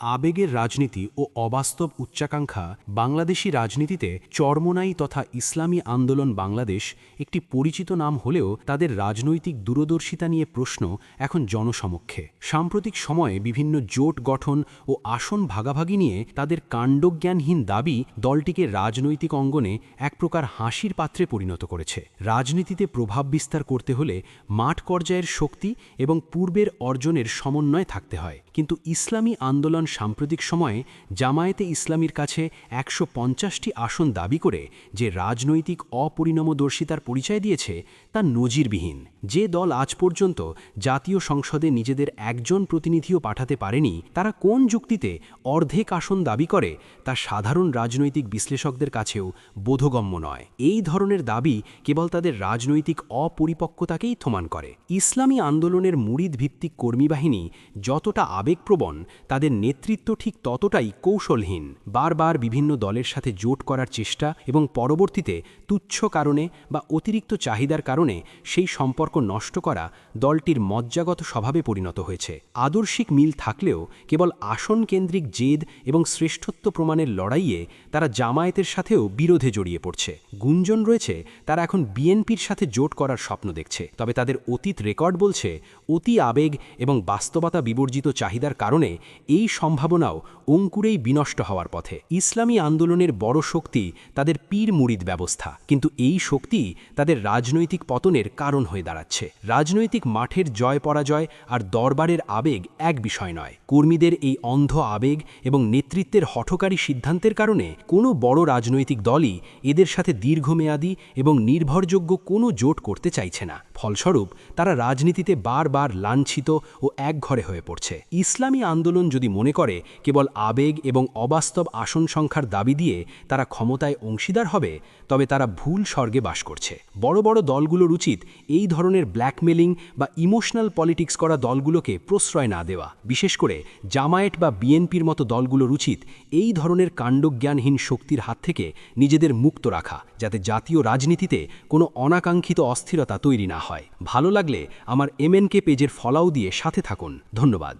আবেগের রাজনীতি ও অবাস্তব উচ্চাকাঙ্ক্ষা বাংলাদেশি রাজনীতিতে চরমনাই তথা ইসলামী আন্দোলন বাংলাদেশ একটি পরিচিত নাম হলেও তাদের রাজনৈতিক দূরদর্শিতা নিয়ে প্রশ্ন এখন জনসমক্ষে। সাম্প্রতিক সময়ে বিভিন্ন জোট গঠন ও আসন ভাগাভাগি নিয়ে তাদের কাণ্ডজ্ঞানহীন দাবি দলটিকে রাজনৈতিক অঙ্গনে এক প্রকার হাসির পাত্রে পরিণত করেছে। রাজনীতিতে প্রভাব বিস্তার করতে হলে মাঠ পর্যায়ের শক্তি এবং পূর্বের অর্জনের সমন্বয় থাকতে হয়। কিন্তু ইসলামী আন্দোলন সাম্প্রতিক সময়ে জামায়াতে ইসলামীর কাছে একশো পঞ্চাশটি আসন দাবি করে যে রাজনৈতিক অপরিণমদর্শিতার পরিচয় দিয়েছে তা নজিরবিহীন। যে দল আজ পর্যন্ত জাতীয় সংসদে নিজেদের একজন প্রতিনিধিও পাঠাতে পারেনি, তারা কোন যুক্তিতে অর্ধেক আসন দাবি করে তা সাধারণ রাজনৈতিক বিশ্লেষকদের কাছেও বোধগম্য নয়। এই ধরনের দাবি কেবল তাদের রাজনৈতিক অপরিপক্কতাকেই থমান করে। ইসলামী আন্দোলনের মুরিদ ভিত্তিক কর্মী বাহিনী যতটা আবেগপ্রবণ, তাদের নেতৃত্ব ঠিক ততটাই কৌশলহীন, বারবার বিভিন্ন দলের সাথে জোট করার চেষ্টা এবং পরবর্তীতে তুচ্ছ কারণে বা অতিরিক্ত চাহিদার কারণে সেই সম্পর্ক নষ্ট করা দলটির মজ্জাগত স্বভাবে পরিণত হয়েছে। আদর্শিক মিল থাকলেও কেবল আসন কেন্দ্রিক জেদ এবং শ্রেষ্ঠত্ব প্রমাণের লড়াইয়ে তারা জামায়াতের সাথেও বিরোধে জড়িয়ে পড়ছে। গুঞ্জন রয়েছে, তারা এখন বিএনপির সাথে জোট করার স্বপ্ন দেখছে। তবে তাদের অতীত রেকর্ড বলছে, অতি আবেগ এবং বাস্তবতা বিবর্জিত চাহিদার কারণে এই সম্ভাবনাও অঙ্কুরেই বিনষ্ট হওয়ার পথে। ইসলামী আন্দোলনের বড় শক্তি তাদের পীর মুরিদ ব্যবস্থা। কিন্তু এই শক্তি তাদের রাজনৈতিক পতনের কারণ হয়ে দাঁড়াচ্ছে। রাজনৈতিক মাঠের জয় পরাজয় আর দরবারের আবেগ এক বিষয় নয়। কর্মীদের এই অন্ধ আবেগ এবং নেতৃত্বের হঠকারী সিদ্ধান্তের কারণে কোনো বড় রাজনৈতিক দলই এদের সাথে দীর্ঘমেয়াদী এবং নির্ভরযোগ্য কোনো জোট করতে চাইছে না। ফলস্বরূপ, তারা রাজনীতিতে বারবার লাঞ্ছিত ও একঘরে হয়ে পড়ছে। ইসলামী আন্দোলন যদি মনে করে, কেবল আবেগ এবং অবাস্তব আসন সংখ্যার দাবি দিয়ে তারা ক্ষমতায় অংশীদার হবে, তবে তারা ভুল স্বর্গে বাস করছে। বড় বড় দলগুলোর উচিত এই ধরনের ব্ল্যাকমেলিং বা ইমোশনাল পলিটিক্স করা দলগুলোকে প্রশ্রয় না দেওয়া। বিশেষ করে জামায়েট বা বিএনপির মতো দলগুলোর উচিত এই ধরনের কাণ্ডজ্ঞানহীন শক্তির হাত থেকে নিজেদের মুক্ত রাখা, যাতে জাতীয় রাজনীতিতে কোনো অনাকাঙ্ক্ষিত অস্থিরতা তৈরি না হয়। ভালো লাগলে আমার এমএনকে পেজের ফলাও দিয়ে সাথে থাকুন। ধন্যবাদ।